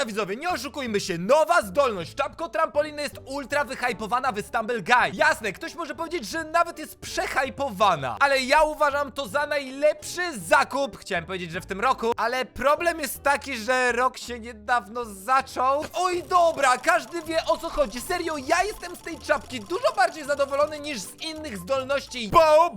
Dobra widzowie, nie oszukujmy się, nowa zdolność Czapko trampoliny jest ultra wyhypowana w Stumble Guy. Jasne, ktoś może powiedzieć, że nawet jest przehypowana Ale ja uważam to za najlepszy zakup. Chciałem powiedzieć, że w tym roku Ale problem jest taki, że rok się niedawno zaczął. Oj dobra, każdy wie o co chodzi. Serio, ja jestem z tej czapki dużo bardziej zadowolony niż z innych zdolności Bo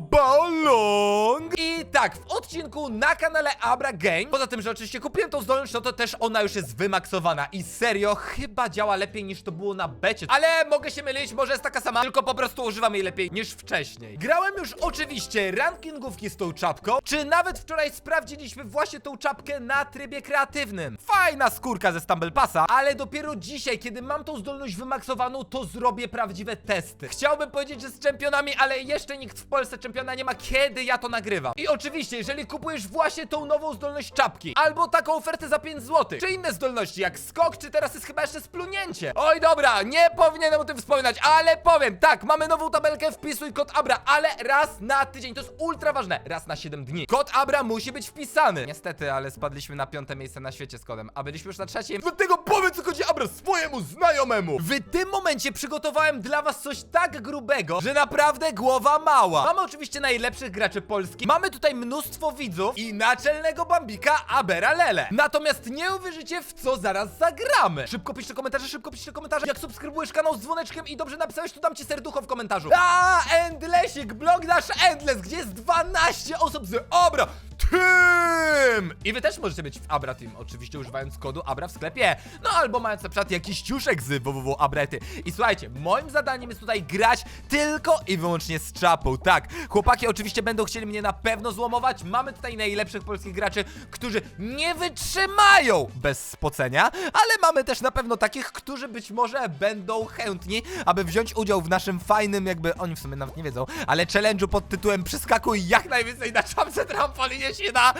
Long I tak, w odcinku na kanale Abra Game Poza tym, że oczywiście kupiłem tą zdolność, no to też ona już jest wymaksowana I serio, chyba działa lepiej niż to było na becie. Ale mogę się mylić, może jest taka sama Tylko po prostu używam jej lepiej niż wcześniej. Grałem już oczywiście rankingówki z tą czapką Czy nawet wczoraj sprawdziliśmy właśnie tą czapkę na trybie kreatywnym. Fajna skórka ze Stumble Passa Ale dopiero dzisiaj, kiedy mam tą zdolność wymaksowaną To zrobię prawdziwe testy. Chciałbym powiedzieć, że z czempionami, ale jeszcze nikt w Polsce czempiona nie ma Kiedy ja to nagrywam. I oczywiście, jeżeli kupujesz właśnie tą nową zdolność czapki Albo taką ofertę za 5 zł Czy inne zdolności, jak skok, czy teraz jest chyba jeszcze splunięcie? Oj dobra, nie powinienem o tym wspominać Ale powiem, tak, mamy nową tabelkę Wpisuj kod Abra, ale raz na tydzień To jest ultra ważne, raz na 7 dni. Kod Abra musi być wpisany. Niestety, ale spadliśmy na piąte miejsce na świecie z kodem A byliśmy już na trzecim. Dlatego powiedz co chodzi Abra swojemu znajomemu. W tym momencie przygotowałem dla was coś tak grubego Że naprawdę głowa mała. Mamy oczywiście najlepszych graczy Polski. Mamy tutaj mnóstwo widzów I naczelnego bambika Abera Lele. Natomiast nie uwierzycie w co zaraz zagramy Szybko piszcie komentarze, szybko piszcie komentarze Jak subskrybujesz kanał z dzwoneczkiem i dobrze napisałeś To dam ci serducho w komentarzu A Endlesik, blog nasz Endless Gdzie jest 12 osób z Obra Team! I wy też możecie być w Abra Team, oczywiście używając kodu Abra w sklepie. No albo mając na przykład jakiś ciuszek z www Abrety. I słuchajcie, moim zadaniem jest tutaj grać tylko i wyłącznie z czapą. Tak, chłopaki oczywiście będą chcieli mnie na pewno złomować. Mamy tutaj najlepszych polskich graczy, którzy nie wytrzymają bez spocenia, ale mamy też na pewno takich, którzy być może będą chętni, aby wziąć udział w naszym fajnym, jakby oni w sumie nawet nie wiedzą, ale challenge'u pod tytułem Przyskakuj jak najwięcej na czapce trampolinie się da.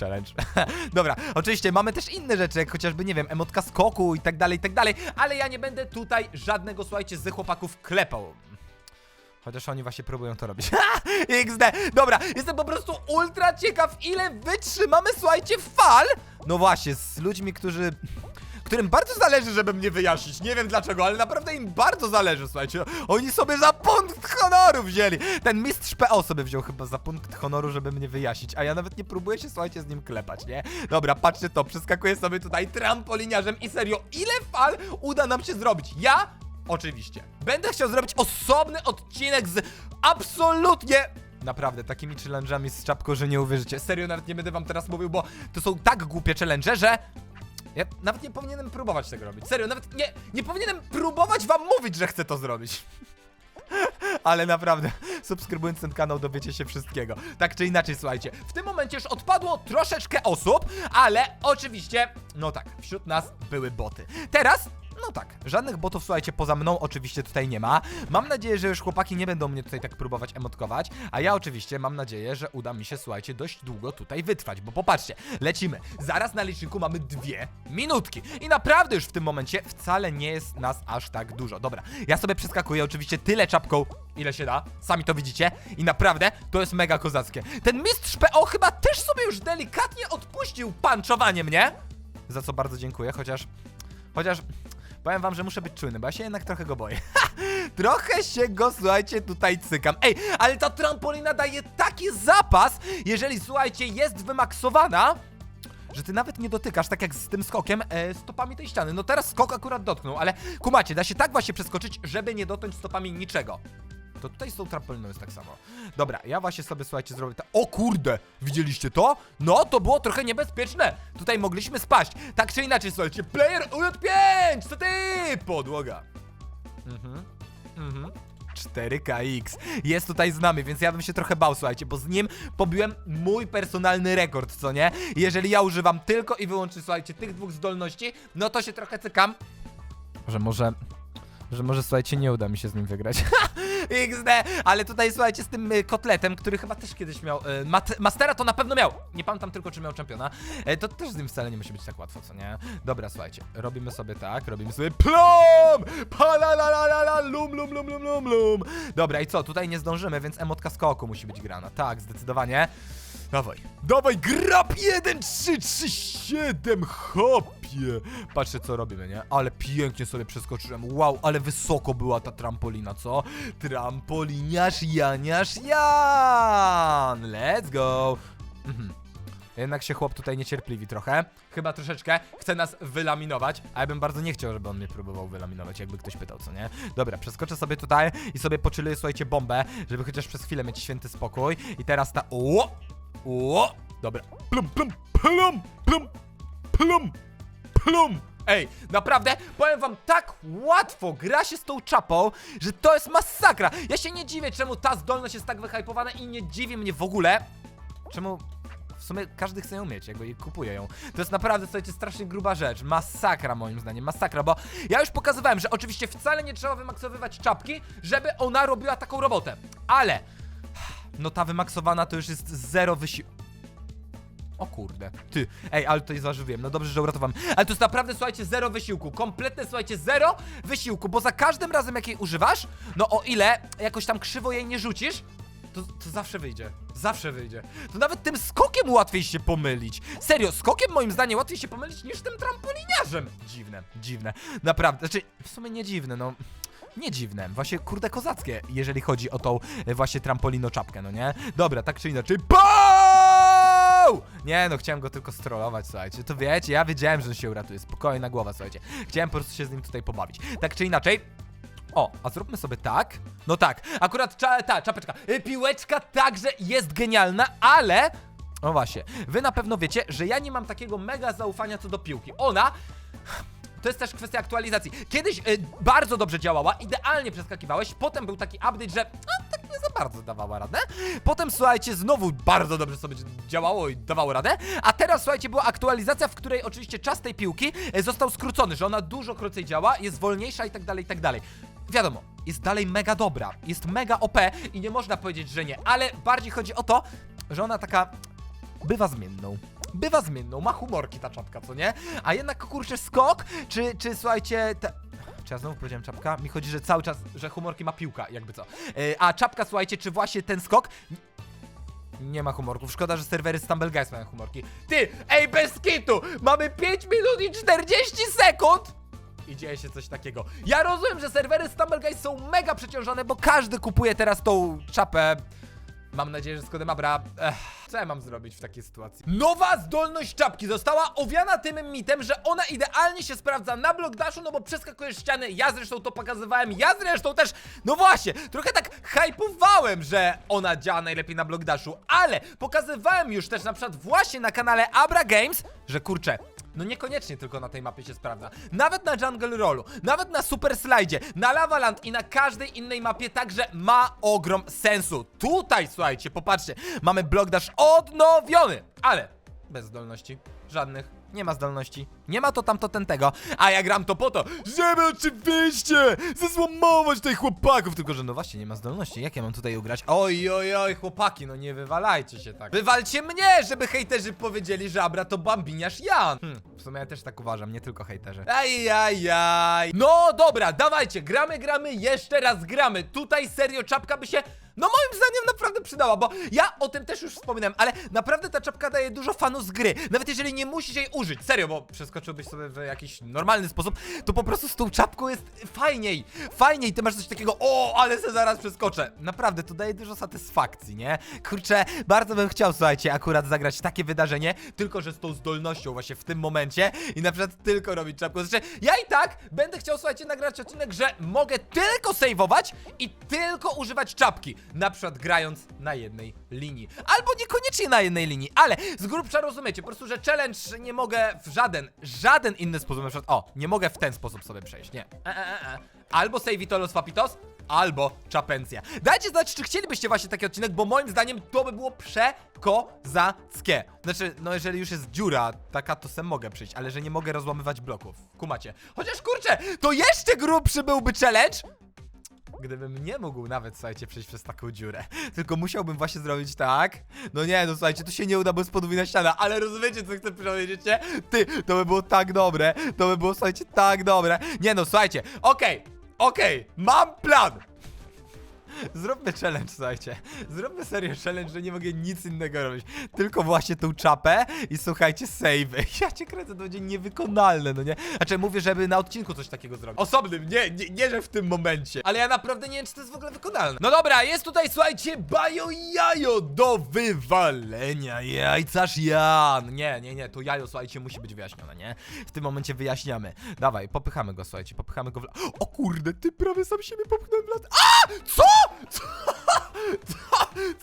Challenge. Dobra, oczywiście mamy też inne rzeczy, jak chociażby, nie wiem, emotka skoku i tak dalej, i tak dalej, ale ja nie będę tutaj żadnego, słuchajcie, z chłopaków klepał. Chociaż oni właśnie próbują to robić. XD! Dobra, jestem po prostu ultra ciekaw, ile wytrzymamy, słuchajcie, fal! No właśnie, z ludźmi, którzy... Którym bardzo zależy, żeby mnie wyjaśnić. Nie wiem dlaczego, ale naprawdę im bardzo zależy, słuchajcie. Oni sobie za punkt honoru wzięli. Ten mistrz PO sobie wziął chyba za punkt honoru, żeby mnie wyjaśnić. A ja nawet nie próbuję się, słuchajcie, z nim klepać, nie? Dobra, patrzcie to, przeskakuję sobie tutaj trampoliniarzem i serio, ile fal uda nam się zrobić? Ja Oczywiście. Będę chciał zrobić osobny odcinek z absolutnie Naprawdę, takimi challenge'ami z czapką, że nie uwierzycie. Serio, nawet nie będę wam teraz mówił, bo to są tak głupie challenge, że... Ja nawet nie powinienem próbować tego robić. Serio, nawet nie, nie powinienem próbować wam mówić, że chcę to zrobić. Ale naprawdę, subskrybując ten kanał dowiecie się wszystkiego. Tak czy inaczej, słuchajcie, w tym momencie już odpadło troszeczkę osób, ale oczywiście, no tak, wśród nas były boty. Teraz no tak, żadnych botów, słuchajcie, poza mną oczywiście tutaj nie ma. Mam nadzieję, że już chłopaki nie będą mnie tutaj tak próbować emotkować, a ja oczywiście mam nadzieję, że uda mi się, słuchajcie, dość długo tutaj wytrwać, bo popatrzcie, lecimy. Zaraz na liczniku mamy dwie minutki i naprawdę już w tym momencie wcale nie jest nas aż tak dużo. Dobra, ja sobie przeskakuję oczywiście tyle czapką, ile się da, sami to widzicie i naprawdę to jest mega kozackie. Ten mistrz PO chyba też sobie już delikatnie odpuścił panczowanie mnie, za co bardzo dziękuję, chociaż... Chociaż powiem wam, że muszę być czujny, bo ja się jednak trochę go boję. trochę się go, słuchajcie, tutaj cykam. Ej, ale ta trampolina daje taki zapas, jeżeli, słuchajcie, jest wymaksowana, że ty nawet nie dotykasz, tak jak z tym skokiem, e, stopami tej ściany. No teraz skok akurat dotknął, ale kumacie, da się tak właśnie przeskoczyć, żeby nie dotknąć stopami niczego. To tutaj z tą trampoliną jest tak samo. Dobra, ja właśnie sobie, słuchajcie, zrobię. O kurde! Widzieliście to? No, to było trochę niebezpieczne. Tutaj mogliśmy spaść. Tak czy inaczej, słuchajcie, player UJ5! Co ty? Podłoga. Mhm. Mhm. 4KX jest tutaj z nami, więc ja bym się trochę bał, słuchajcie, bo z nim pobiłem mój personalny rekord, co nie? Jeżeli ja używam tylko i wyłącznie, słuchajcie, tych dwóch zdolności, no to się trochę cykam. Że może że może słuchajcie, nie uda mi się z nim wygrać. XD! Ale tutaj słuchajcie, z tym y, kotletem, który chyba też kiedyś miał. Y, mat, mastera to na pewno miał! Nie pamiętam tylko, czy miał czempiona. E, to też z nim wcale nie musi być tak łatwo, co nie? Dobra, słuchajcie, robimy sobie tak, robimy sobie plom! Palalalala, lum, lum, lum, lum, lum, lum. Dobra, i co? Tutaj nie zdążymy, więc emotka skoku musi być grana. Tak, zdecydowanie. Dawaj, dawaj, grab 1, 3, 3, 7, hopie. Patrzcie, co robimy, nie? Ale pięknie sobie przeskoczyłem. Wow, ale wysoko była ta trampolina, co? Trampoliniarz Janiasz Jan! Let's go! Mhm. Jednak się chłop tutaj niecierpliwi trochę. Chyba troszeczkę chce nas wylaminować, a ja bym bardzo nie chciał, żeby on mnie próbował wylaminować, jakby ktoś pytał, co nie? Dobra, przeskoczę sobie tutaj i sobie poczyluję, słuchajcie, bombę, żeby chociaż przez chwilę mieć święty spokój. I teraz ta... Ło! Ło! Dobra. Plum, plum, plum, plum, plum, plum. Ej, naprawdę, powiem wam, tak łatwo gra się z tą czapą, że to jest masakra. Ja się nie dziwię, czemu ta zdolność jest tak wyhypowana i nie dziwi mnie w ogóle, czemu w sumie każdy chce ją mieć, jakby i kupuje ją. To jest naprawdę, słuchajcie, strasznie gruba rzecz. Masakra moim zdaniem, masakra, bo ja już pokazywałem, że oczywiście wcale nie trzeba wymaksowywać czapki, żeby ona robiła taką robotę. Ale, no ta wymaksowana to już jest zero wysiłku. O kurde, ty, ej, ale tutaj zażywiłem, no dobrze, że uratowałem. Ale to jest naprawdę, słuchajcie, zero wysiłku, kompletne, słuchajcie, zero wysiłku, bo za każdym razem, jak jej używasz, no o ile jakoś tam krzywo jej nie rzucisz, to, to zawsze wyjdzie. Zawsze wyjdzie. To nawet tym skokiem łatwiej się pomylić. Serio, skokiem moim zdaniem łatwiej się pomylić niż tym trampoliniarzem. Dziwne, dziwne. Naprawdę, znaczy, w sumie nie dziwne, no. Nie dziwne, właśnie kurde kozackie, jeżeli chodzi o tą e, właśnie trampolino czapkę, no nie? Dobra, tak czy inaczej. BOOM! Nie no, chciałem go tylko strollować, słuchajcie. To wiecie, ja wiedziałem, że on się uratuje. Spokojna głowa, słuchajcie. Chciałem po prostu się z nim tutaj pobawić. Tak czy inaczej, o, a zróbmy sobie tak. No tak, akurat cza, ta czapeczka. Y, Piłeczka także jest genialna, ale. No właśnie, wy na pewno wiecie, że ja nie mam takiego mega zaufania co do piłki. Ona. To jest też kwestia aktualizacji. Kiedyś y, bardzo dobrze działała, idealnie przeskakiwałeś, potem był taki update, że no, tak nie za bardzo dawała radę. Potem, słuchajcie, znowu bardzo dobrze sobie działało i dawało radę. A teraz, słuchajcie, była aktualizacja, w której oczywiście czas tej piłki y, został skrócony, że ona dużo krócej działa, jest wolniejsza i tak dalej, i tak dalej. Wiadomo, jest dalej mega dobra, jest mega OP i nie można powiedzieć, że nie, ale bardziej chodzi o to, że ona taka bywa zmienną. Bywa zmienną, ma humorki ta czapka, co nie? A jednak kurczę skok, czy, czy słuchajcie, te... Czy ja znowu powiedziałem czapka? Mi chodzi, że cały czas, że humorki ma piłka, jakby co. Yy, a czapka, słuchajcie, czy właśnie ten skok... Nie ma humorków. Szkoda, że serwery Stumble Guys mają humorki. Ty, ej, bez kitu! Mamy 5 minut i 40 sekund! I dzieje się coś takiego. Ja rozumiem, że serwery Stumble Guys są mega przeciążone, bo każdy kupuje teraz tą czapę. Mam nadzieję, że z kodem Abra. Co ja mam zrobić w takiej sytuacji? Nowa zdolność czapki została owiana tym mitem, że ona idealnie się sprawdza na block dashu, no bo przeskakujesz ściany. Ja zresztą to pokazywałem, ja zresztą też. No właśnie, trochę tak hypowałem, że ona działa najlepiej na block dashu, ale pokazywałem już też na przykład właśnie na kanale Abra Games, że kurczę, no niekoniecznie tylko na tej mapie się sprawdza. Nawet na Jungle Rollu, nawet na Super Slide, na Lavaland i na każdej innej mapie także ma ogrom sensu. Tutaj, słuchajcie, popatrzcie, mamy Block Dash odnowiony, ale bez zdolności, żadnych. Nie ma zdolności. Nie ma to tamto ten tego. A ja gram to po to, żeby oczywiście zesłamować tych chłopaków. Tylko, że no właśnie, nie ma zdolności. Jak ja mam tutaj ugrać? Oj, oj, oj, chłopaki, no nie wywalajcie się tak. Wywalcie mnie, żeby hejterzy powiedzieli, że Abra to bambiniarz Jan. Hmm, w sumie ja też tak uważam, nie tylko hejterzy. Aj, aj, aj. No dobra, dawajcie, gramy, gramy, jeszcze raz gramy. Tutaj serio czapka by się no moim zdaniem naprawdę przydała, bo ja o tym też już wspominałem, ale naprawdę ta czapka daje dużo fanu z gry. Nawet jeżeli nie musisz jej użyć, serio, bo przeskoczyłbyś sobie w jakiś normalny sposób, to po prostu z tą czapką jest fajniej. Fajniej, ty masz coś takiego, o, ale se zaraz przeskoczę. Naprawdę, to daje dużo satysfakcji, nie? Kurczę, bardzo bym chciał, słuchajcie, akurat zagrać takie wydarzenie, tylko że z tą zdolnością właśnie w tym momencie i na przykład tylko robić czapkę. Znaczy, ja i tak będę chciał, słuchajcie, nagrać odcinek, że mogę tylko saveować i tylko używać czapki. Na przykład grając na jednej linii. Albo niekoniecznie na jednej linii, ale z grubsza rozumiecie, po prostu, że challenge nie mogę w żaden, żaden inny sposób, na przykład, o, nie mogę w ten sposób sobie przejść, nie. E, e, e, e. Albo Savitolos Fapitos, albo Czapencja. Dajcie znać, czy chcielibyście właśnie taki odcinek, bo moim zdaniem to by było przekozackie. Znaczy, no jeżeli już jest dziura taka, to sem mogę przyjść, ale że nie mogę rozłamywać bloków. Kumacie. Chociaż kurczę, to jeszcze grubszy byłby challenge, Gdybym nie mógł nawet, słuchajcie, przejść przez taką dziurę. Tylko musiałbym właśnie zrobić tak. No nie, no słuchajcie, to się nie uda, bo jest podwójna ściana, ale rozumiecie, co chcę powiedzieć, nie? Ty, to by było tak dobre, to by było, słuchajcie, tak dobre. Nie no, słuchajcie, okej, okej, mam plan. Zróbmy challenge, słuchajcie. Zróbmy serio challenge, że nie mogę nic innego robić. Tylko właśnie tą czapę i słuchajcie, save. Ja cię kręcę, to będzie niewykonalne, no nie? Znaczy, mówię, żeby na odcinku coś takiego zrobić. Osobnym, nie, nie, nie, że w tym momencie. Ale ja naprawdę nie wiem, czy to jest w ogóle wykonalne. No dobra, jest tutaj, słuchajcie, bajo jajo do wywalenia. Jajcarz Jan. Nie, nie, nie, to jajo, słuchajcie, musi być wyjaśnione, nie? W tym momencie wyjaśniamy. Dawaj, popychamy go, słuchajcie, popychamy go w... O kurde, ty prawie sam siebie popchnąłem w lat... A! Co?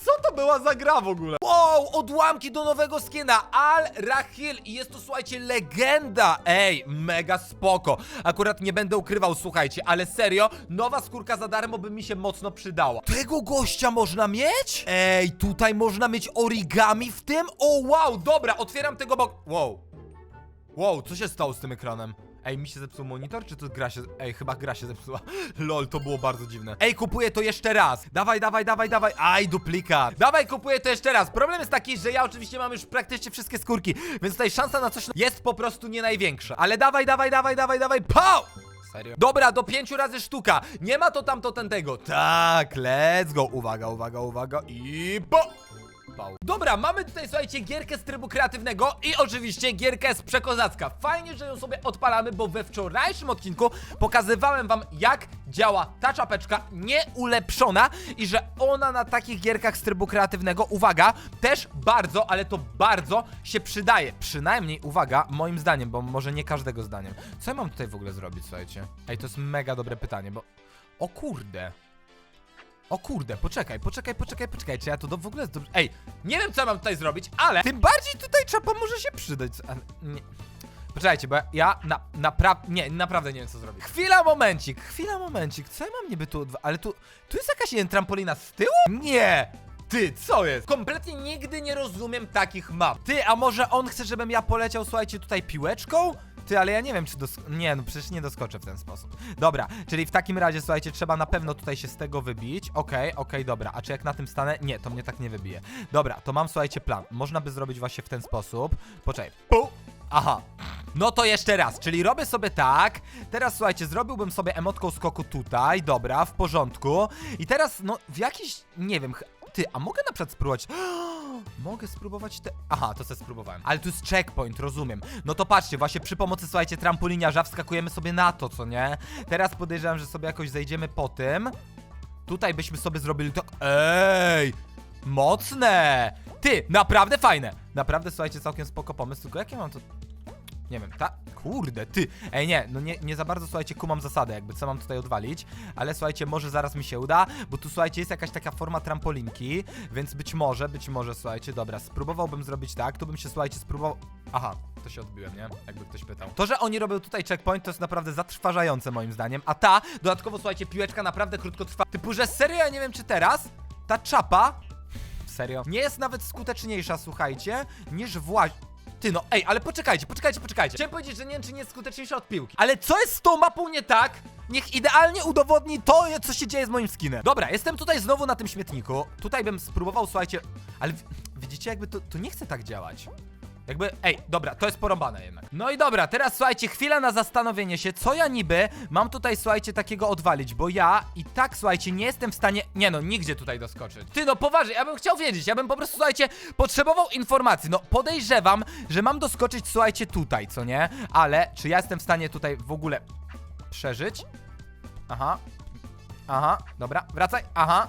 Co? To była za gra w ogóle? Wow, odłamki do nowego skina Al Rahil i jest to, słuchajcie, legenda Ej, mega spoko Akurat nie będę ukrywał, słuchajcie, ale serio Nowa skórka za darmo by mi się mocno przydała Tego gościa można mieć? Ej, tutaj można mieć origami w tym? O, wow, dobra, otwieram tego bok... Wow Wow, co się stało z tym ekranem? Ej, mi się zepsuł monitor, czy to gra się... Ej, chyba gra się zepsuła. Lol, to było bardzo dziwne. Ej, kupuję to jeszcze raz. Dawaj, dawaj, dawaj, dawaj. Aj, duplikat. Dawaj, kupuję to jeszcze raz. Problem jest taki, że ja oczywiście mam już praktycznie wszystkie skórki, więc tutaj szansa na coś jest po prostu nie największa. Ale dawaj, dawaj, dawaj, dawaj, dawaj. Pau! Serio? Dobra, do pięciu razy sztuka. Nie ma to tamto ten tego. Tak, let's go. Uwaga, uwaga, uwaga i po... Dobra, mamy tutaj, słuchajcie, gierkę z trybu kreatywnego i oczywiście gierkę z przekozacka. Fajnie, że ją sobie odpalamy, bo we wczorajszym odcinku pokazywałem wam, jak działa ta czapeczka nieulepszona i że ona na takich gierkach z trybu kreatywnego, uwaga, też bardzo, ale to bardzo się przydaje. Przynajmniej, uwaga, moim zdaniem, bo może nie każdego zdaniem. Co ja mam tutaj w ogóle zrobić, słuchajcie? Ej, to jest mega dobre pytanie, bo... O kurde. O kurde, poczekaj, poczekaj, poczekaj, poczekaj, czy ja to do, w ogóle... Do... Ej, nie wiem co mam tutaj zrobić, ale tym bardziej tutaj czapa może się przydać. Ale nie. Poczekajcie, bo ja na, naprawdę, nie, naprawdę nie wiem co zrobić. Chwila, momencik, chwila, momencik, co ja mam niby tu, ale tu, tu jest jakaś, nie wiem, trampolina z tyłu? Nie! Ty, co jest? Kompletnie nigdy nie rozumiem takich map. Ty, a może on chce, żebym ja poleciał, słuchajcie, tutaj piłeczką? Ty, ale ja nie wiem, czy dos... Nie, no przecież nie doskoczę w ten sposób. Dobra, czyli w takim razie, słuchajcie, trzeba na pewno tutaj się z tego wybić. Okej, okej, dobra. A czy jak na tym stanę? Nie, to mnie tak nie wybije. Dobra, to mam, słuchajcie, plan. Można by zrobić właśnie w ten sposób. Poczekaj. Pu! Aha. No to jeszcze raz, czyli robię sobie tak. Teraz słuchajcie, zrobiłbym sobie emotką skoku tutaj. Dobra, w porządku. I teraz, no, w jakiś, nie wiem, ch- ty, a mogę na przykład spróbować. Mogę spróbować te. Aha, to sobie spróbowałem. Ale tu jest checkpoint, rozumiem. No to patrzcie, właśnie przy pomocy, słuchajcie, trampoliniarza wskakujemy sobie na to, co nie? Teraz podejrzewam, że sobie jakoś zejdziemy po tym. Tutaj byśmy sobie zrobili tak. Ej! Mocne! Ty, naprawdę fajne! Naprawdę, słuchajcie, całkiem spoko pomysł, tylko jak ja mam to... Nie wiem, ta... Kurde, ty! Ej, nie, no nie, nie za bardzo, słuchajcie, kumam zasadę, jakby co mam tutaj odwalić, ale słuchajcie, może zaraz mi się uda, bo tu, słuchajcie, jest jakaś taka forma trampolinki, więc być może, być może, słuchajcie, dobra, spróbowałbym zrobić tak, tu bym się, słuchajcie, spróbował... Aha, to się odbiłem, nie? Jakby ktoś pytał. To, że oni robią tutaj checkpoint, to jest naprawdę zatrważające moim zdaniem, a ta, dodatkowo, słuchajcie, piłeczka naprawdę krótko trwa. Typu, że serio, ja nie wiem, czy teraz ta czapa Serio? Nie jest nawet skuteczniejsza, słuchajcie, niż właź... Ty no, ej, ale poczekajcie, poczekajcie, poczekajcie. Chciałem powiedzieć, że nie wiem, czy nie jest skuteczniejsza od piłki. Ale co jest z tą mapą nie tak? Niech idealnie udowodni to, co się dzieje z moim skinem. Dobra, jestem tutaj znowu na tym śmietniku. Tutaj bym spróbował, słuchajcie, ale widzicie, jakby to, to nie chce tak działać. Jakby, ej, dobra, to jest porąbane jednak. No i dobra, teraz słuchajcie, chwila na zastanowienie się, co ja niby mam tutaj, słuchajcie, takiego odwalić, bo ja i tak, słuchajcie, nie jestem w stanie, nie no, nigdzie tutaj doskoczyć. Ty no, poważnie, ja bym chciał wiedzieć, ja bym po prostu, słuchajcie, potrzebował informacji, no podejrzewam, że mam doskoczyć, słuchajcie, tutaj, co nie? Ale, czy ja jestem w stanie tutaj w ogóle przeżyć? Aha, aha, dobra, wracaj, aha,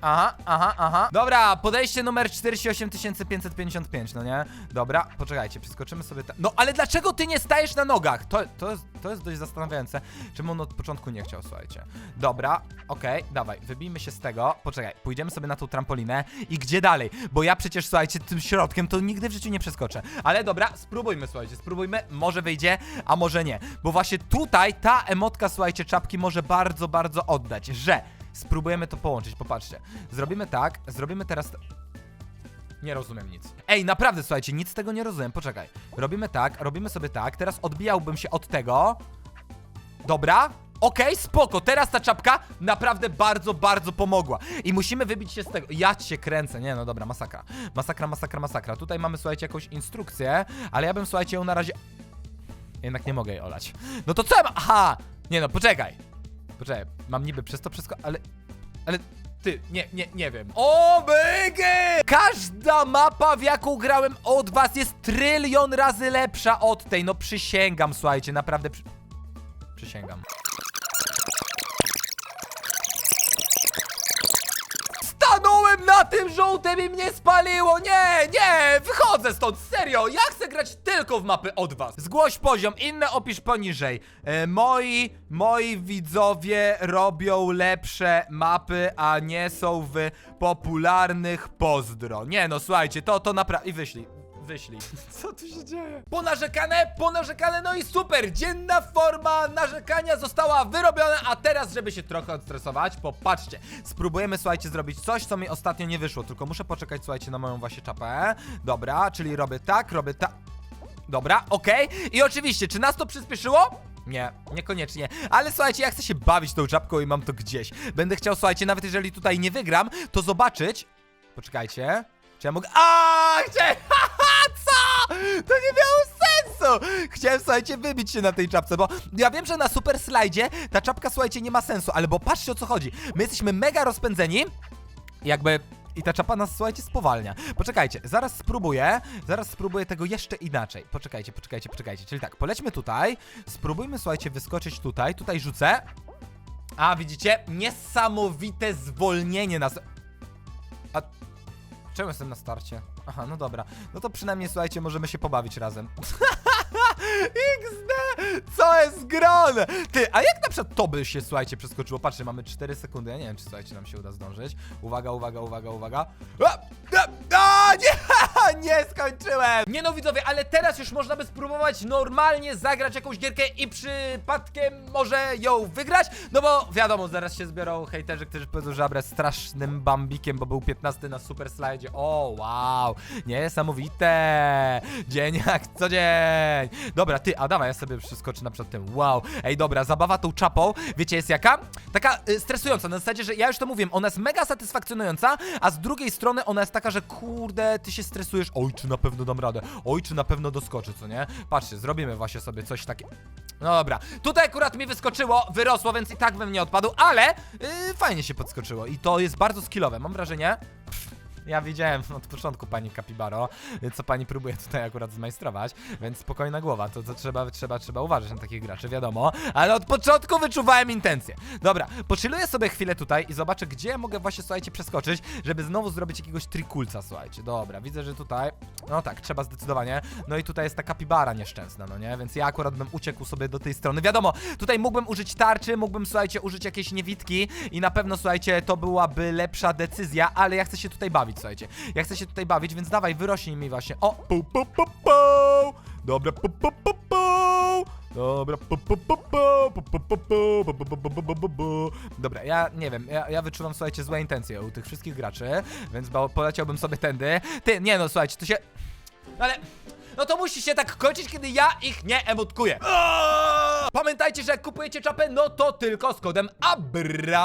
Aha, aha, aha. Dobra, podejście numer 48555, no nie? Dobra, poczekajcie, przeskoczymy sobie tam. No ale dlaczego ty nie stajesz na nogach? To, to, to jest dość zastanawiające. Czemu on od początku nie chciał, słuchajcie. Dobra, okej, dawaj, wybijmy się z tego. Poczekaj, pójdziemy sobie na tą trampolinę i gdzie dalej? Bo ja przecież, słuchajcie, tym środkiem to nigdy w życiu nie przeskoczę. Ale dobra, spróbujmy, słuchajcie, spróbujmy. Może wyjdzie, a może nie. Bo właśnie tutaj ta emotka, słuchajcie, czapki może bardzo, bardzo oddać, że Spróbujemy to połączyć, popatrzcie. Zrobimy tak, zrobimy teraz... Nie rozumiem nic. Ej, naprawdę, słuchajcie, nic z tego nie rozumiem, poczekaj. Robimy tak, robimy sobie tak, teraz odbijałbym się od tego. Dobra, okej, spoko, teraz ta czapka naprawdę bardzo, bardzo pomogła. I musimy wybić się z tego. Ja cię kręcę, nie no dobra, masakra. Masakra, masakra, masakra. Tutaj mamy, słuchajcie, jakąś instrukcję, ale ja bym, słuchajcie, ją na razie... Jednak nie mogę jej olać. No to co ja ma... Aha! Nie no, poczekaj. Poczekaj, mam niby przez to wszystko, ale... Ale Ty, nie, nie, nie wiem. O, bygy! Każda mapa, w jaką grałem od was, jest trylion razy lepsza od tej. No przysięgam, słuchajcie, naprawdę przy... przysięgam. Stanąłem na tym żółtym i mnie spaliło! Nie, nie! Wychodzę stąd! Serio! Ja chcę grać tylko w mapy od was! Zgłoś poziom, inne opisz poniżej. E, moi, moi widzowie robią lepsze mapy, a nie są w popularnych pozdro. Nie no, słuchajcie, to, to naprawdę... I wyślij. Wyślij. Co tu się dzieje? Ponarzekane, ponarzekane, no i super! Dzienna forma narzekania została wyrobiona, a teraz, żeby się trochę odstresować, popatrzcie. Spróbujemy, słuchajcie, zrobić coś, co mi ostatnio nie wyszło, tylko muszę poczekać, słuchajcie, na moją właśnie czapę. Dobra, czyli robię tak, robię tak. Dobra, okej. I oczywiście, czy nas to przyspieszyło? Nie, niekoniecznie. Ale słuchajcie, ja chcę się bawić tą czapką i mam to gdzieś. Będę chciał, słuchajcie, nawet jeżeli tutaj nie wygram, to zobaczyć. Poczekajcie. Czy ja mogę. A, chciałem. To nie miało sensu! Chciałem, słuchajcie, wybić się na tej czapce, bo ja wiem, że na super slajdzie ta czapka, słuchajcie, nie ma sensu, ale bo patrzcie o co chodzi. My jesteśmy mega rozpędzeni. Jakby. I ta czapa nas, słuchajcie, spowalnia. Poczekajcie, zaraz spróbuję, zaraz spróbuję tego jeszcze inaczej. Poczekajcie, poczekajcie, poczekajcie. Czyli tak, polećmy tutaj, spróbujmy, słuchajcie, wyskoczyć tutaj, tutaj rzucę. A, widzicie? Niesamowite zwolnienie nas... A... Czemu jestem na starcie? Aha, no dobra. No to przynajmniej, słuchajcie, możemy się pobawić razem. XD! Co jest grane? Ty, a jak na przykład to by się, słuchajcie, przeskoczyło? Patrzcie, mamy 4 sekundy. Ja nie wiem, czy, słuchajcie, nam się uda zdążyć. Uwaga, uwaga, uwaga, uwaga. A, a, a, nie, nie skończyłem! Nie no, widzowie, ale teraz już można by spróbować normalnie zagrać jakąś gierkę i przypadkiem może ją wygrać, no bo wiadomo, zaraz się zbiorą hejterzy, którzy powiedzą, że Abra jest strasznym bambikiem, bo był 15 na super slajdzie. O, wow, niesamowite! Dzień jak co dzień! Dobra, ty, a dawaj, ja sobie przeskoczę na przykład tym. Wow, ej, dobra, zabawa tą czapą, wiecie, jest jaka? Taka y, stresująca, na zasadzie, że ja już to mówiłem, ona jest mega satysfakcjonująca, a z drugiej strony ona jest taka, że kurde, ty się stresujesz, oj, czy na pewno dam radę, oj, czy na pewno doskoczę, co nie? Patrzcie, zrobimy właśnie sobie coś takiego. No dobra, tutaj akurat mi wyskoczyło, wyrosło, więc i tak bym nie odpadł, ale yy, fajnie się podskoczyło i to jest bardzo skillowe, mam wrażenie. Ja widziałem od początku pani Capibaro, co pani próbuje tutaj akurat zmajstrować, więc spokojna głowa, to, to trzeba, trzeba, trzeba uważać na takich graczy, wiadomo, ale od początku wyczuwałem intencje. Dobra, pochilluję sobie chwilę tutaj i zobaczę, gdzie mogę właśnie, słuchajcie, przeskoczyć, żeby znowu zrobić jakiegoś trikulca, słuchajcie. Dobra, widzę, że tutaj, no tak, trzeba zdecydowanie, no i tutaj jest ta Capibara nieszczęsna, no nie, więc ja akurat bym uciekł sobie do tej strony. Wiadomo, tutaj mógłbym użyć tarczy, mógłbym, słuchajcie, użyć jakiejś niewidki i na pewno, słuchajcie, to byłaby lepsza decyzja, ale ja chcę się tutaj bawić, słuchajcie. Ja chcę się tutaj bawić, więc dawaj, wyrośnij mi właśnie. O, pu, pu, pu, pu. Dobra, pu, pu, pu, pu. Dobra, pu, pu, pu, pu, pu, pu, pu, pu, pu, pu, pu, pu, pu, pu, pu. Dobra, ja nie wiem, ja, ja wyczuwam, słuchajcie, złe intencje u tych wszystkich graczy, więc poleciałbym sobie tędy. Ty, nie no, słuchajcie, to się... No ale... No to musi się tak kończyć, kiedy ja ich nie emotkuję. Pamiętajcie, że jak kupujecie czapę, no to tylko z kodem ABRA.